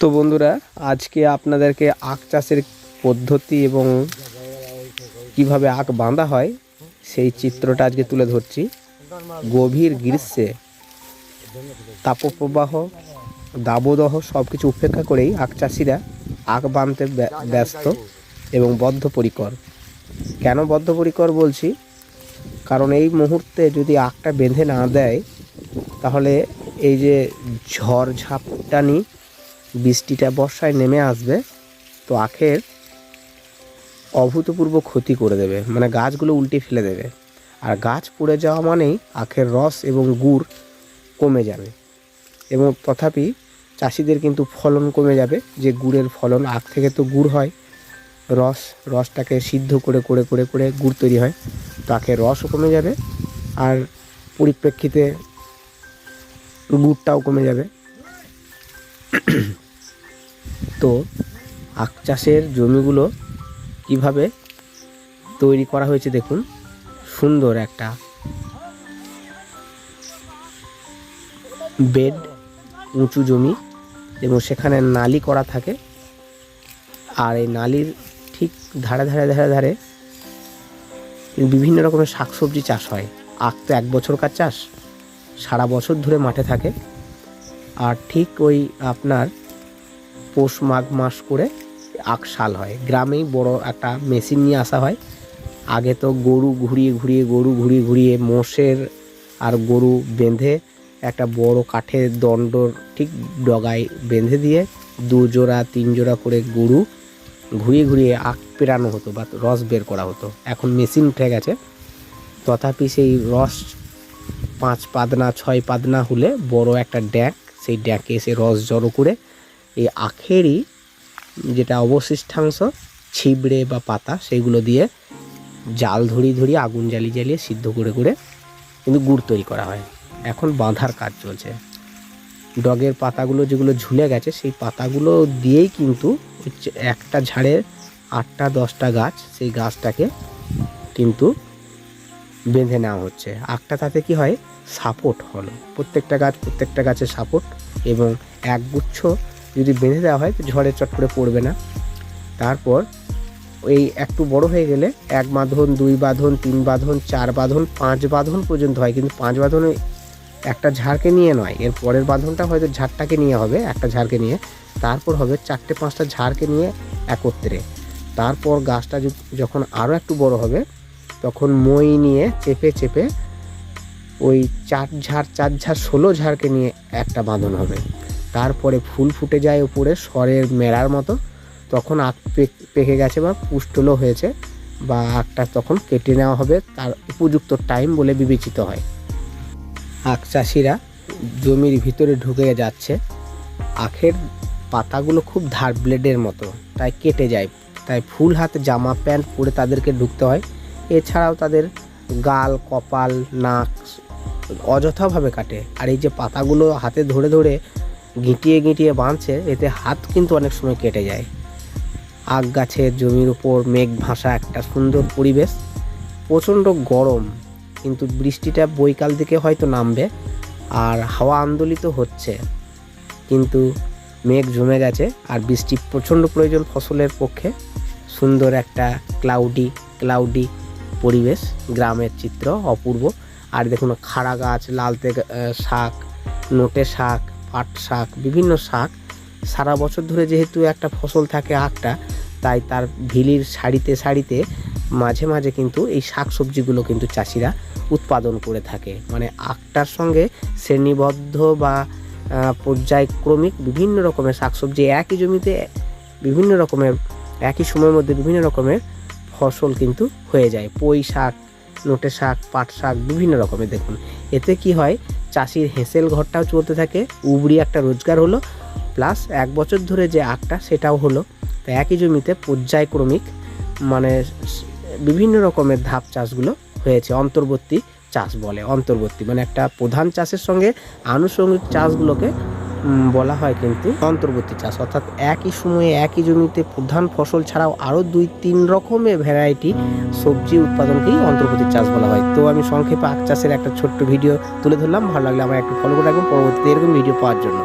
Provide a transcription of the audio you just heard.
তো বন্ধুরা, আজকে আপনাদেরকে আখ চাষের পদ্ধতি এবং কীভাবে আখ বাঁধা হয়, সেই চিত্রটা আজকে তুলে ধরছি। গভীর গ্রীষ্মে তাপপ্রবাহ, দাবদাহ সব কিছু উপেক্ষা করেই আখ চাষিরা আখ বাঁধতে ব্য- ব্যস্ত এবং বদ্ধপরিকর। কেন বদ্ধপরিকর বলছি? কারণ এই মুহূর্তে যদি আখটা বেঁধে না দেয়, তাহলে এই যে ঝড় ঝাপটানি বৃষ্টিটা বর্ষায় নেমে আসবে, তো আখের অভূতপূর্ব ক্ষতি করে দেবে মানে গাছগুলো উল্টে ফেলে দেবে। আর গাছ পড়ে যাওয়া মানেই আখের রস এবং গুড় কমে যাবে। এবং তথাপি চাষিদের কিন্তু ফলন কমে যাবে, যে গুড়ের ফলন আখ থেকে তো গুড় হয়, রস, রসটাকে সিদ্ধ করে করে করে করে গুড় তৈরি হয়, তো আখের রসও কমে যাবে, আর পরিপ্রেক্ষিতে গুড়টাও কমে যাবে। তো আখ চাষের জমিগুলো কীভাবে তৈরি করা হয়েছে দেখুন। সুন্দর একটা বেড, উঁচু জমি এবং সেখানে নালি করা থাকে। আর এই নালির ঠিক ধারে ধারে ধারে ধারে বিভিন্ন রকমের শাকসবজি চাষ হয়। আখ তো এক বছরকার চাষ, সারা বছর ধরে মাঠে থাকে। আর ঠিক ওই আপনার পৌষ মাঘ মাস করে আখ শাল হয়। গ্রামেই বড় একটা মেশিন নিয়ে আসা হয়। আগে তো গরু ঘুরিয়ে ঘুরিয়ে, গরু ঘুরিয়ে ঘুরিয়ে মোষের আর গরু বেঁধে একটা বড় কাঠের দণ্ড ঠিক ডগায় বেঁধে দিয়ে দু জোড়া, তিন জোড়া করে গরু ঘুরিয়ে ঘুরিয়ে আখ পেরানো হতো বা রস বের করা হতো। এখন মেশিন উঠে গেছে। তথাপি সেই রস পাঁচ পাদনা, ছয় পাদনা হলে বড় একটা ড্যাক সেই ড্যাকে এসে রস জড়ো করে এই আখেরই যেটা অবশিষ্টাংশ ছিবড়ে বা পাতা সেইগুলো দিয়ে জাল ধরিয়ে ধরিয়ে আগুন জ্বালিয়ে জ্বালিয়ে সিদ্ধ করে করে কিন্তু গুড় তৈরি করা হয়। এখন বাঁধার কাজ চলছে। ডগের পাতাগুলো যেগুলো ঝুলে গেছে, সেই পাতাগুলো দিয়েই কিন্তু একটা ঝাড়ের আটটা দশটা গাছ, সেই গাছটাকে কিন্তু বেঁধে নেওয়া হচ্ছে। আখটা তাতে কি হয়? সাপোর্ট হলো। প্রত্যেকটা গাছ, প্রত্যেকটা গাছের সাপোর্ট এবং একগুচ্ছ যদি বেঁধে দেওয়া হয়, তো ঝড়ে চট করে পড়বে না। তারপর এই একটু বড় হয়ে গেলে এক বাঁধন, দুই বাঁধন, তিন বাঁধন, চার বাঁধন, পাঁচ বাঁধন পর্যন্ত হয়। কিন্তু পাঁচ বাঁধনে একটা ঝাড়কে নিয়ে নয়। এর পরের বাঁধনটা হয়তো ঝাড়টাকে নিয়ে হবে, একটা ঝাড়কে নিয়ে। তারপর হবে চারটে পাঁচটা ঝাড়কে নিয়ে একত্রে। তারপর গাছটা যখন আরও একটু বড় হবে তখন মই নিয়ে চেপে চেপে ওই চার ঝাড় চার ঝাড়, ষোলো ঝাড়কে নিয়ে একটা বাঁধন হবে। তারপরে ফুল ফুটে যায় উপরে স্বরের মেলার মতো। তখন আখ পেকে গেছে বা পুষ্টলও হয়েছে বা আখটা তখন কেটে নেওয়া হবে। তার উপযুক্ত টাইম বলে বিবেচিত হয়। আখ চাষিরা জমির ভিতরে ঢুকে যাচ্ছে। আখের পাতাগুলো খুব ধার ব্লেডের মতো, তাই কেটে যায়। তাই ফুল হাতে জামা, প্যান্ট পরে তাদেরকে ঢুকতে হয়। এছাড়াও তাদের গাল, কপাল, নাক অযথাভাবে কাটে। আর এই যে পাতাগুলো হাতে ধরে ধরে গিঁটিয়ে গিঁটিয়ে বাঁধছে, এতে হাত কিন্তু অনেক সময় কেটে যায়। আগ গাছের জমির উপর মেঘ ভাসা একটা সুন্দর পরিবেশ। প্রচণ্ড গরম, কিন্তু বৃষ্টিটা বৈকাল দিকে হয়তো নামবে আর হাওয়া আন্দোলিত হচ্ছে। কিন্তু মেঘ জমে গেছে আর বৃষ্টি প্রচণ্ড প্রয়োজন ফসলের পক্ষে। সুন্দর একটা ক্লাউডি ক্লাউডি পরিবেশ, গ্রামের চিত্র, অপূর্ব। আর দেখুন, খাড়া গাছ লালতে শাক, নোটে শাক, পাট শাক, বিভিন্ন শাক। সারা বছর ধরে যেহেতু একটা ফসল থাকে আখটা, তাই তার ভিলির সারিতে সারিতে মাঝে মাঝে কিন্তু এই শাক সবজিগুলো কিন্তু চাষিরা উৎপাদন করে থাকে। মানে আখটার সঙ্গে শ্রেণীবদ্ধ বা পর্যায়ক্রমিক বিভিন্ন রকমের শাকসবজি একই জমিতে, বিভিন্ন রকমের, একই সময়ের মধ্যে বিভিন্ন রকমের ফসল কিন্তু হয়ে যায়। পুঁই শাক, নোটে শাক, পাট শাক, বিভিন্ন রকমের দেখুন। এতে কি হয়, চাষির হেসেল ঘরটাও চলতে থাকে উবরি একটা রোজগার হলো, প্লাস এক বছর ধরে যে আখটা সেটাও হলো। তো একই জমিতে পর্যায়ক্রমিক মানে বিভিন্ন রকমের ধাপ চাষগুলো হয়েছে, অন্তর্বর্তী চাষ বলে। অন্তর্বর্তী মানে একটা প্রধান চাষের সঙ্গে আনুষঙ্গিক চাষগুলোকে বলা হয় কিন্তু অন্তর্বর্তী চাষ। অর্থাৎ একই সময়ে একই জমিতে প্রধান ফসল ছাড়াও আরও দুই তিন রকমের ভ্যারাইটি সবজি উৎপাদনকেই অন্তর্বর্তী চাষ বলা হয়। তো আমি সংক্ষেপে আখ চাষের একটা ছোট্ট ভিডিও তুলে ধরলাম। ভালো লাগলে আমার একটু ফলো করে রাখবেন। পরবর্তীতে এরকম ভিডিও পাওয়ার জন্য।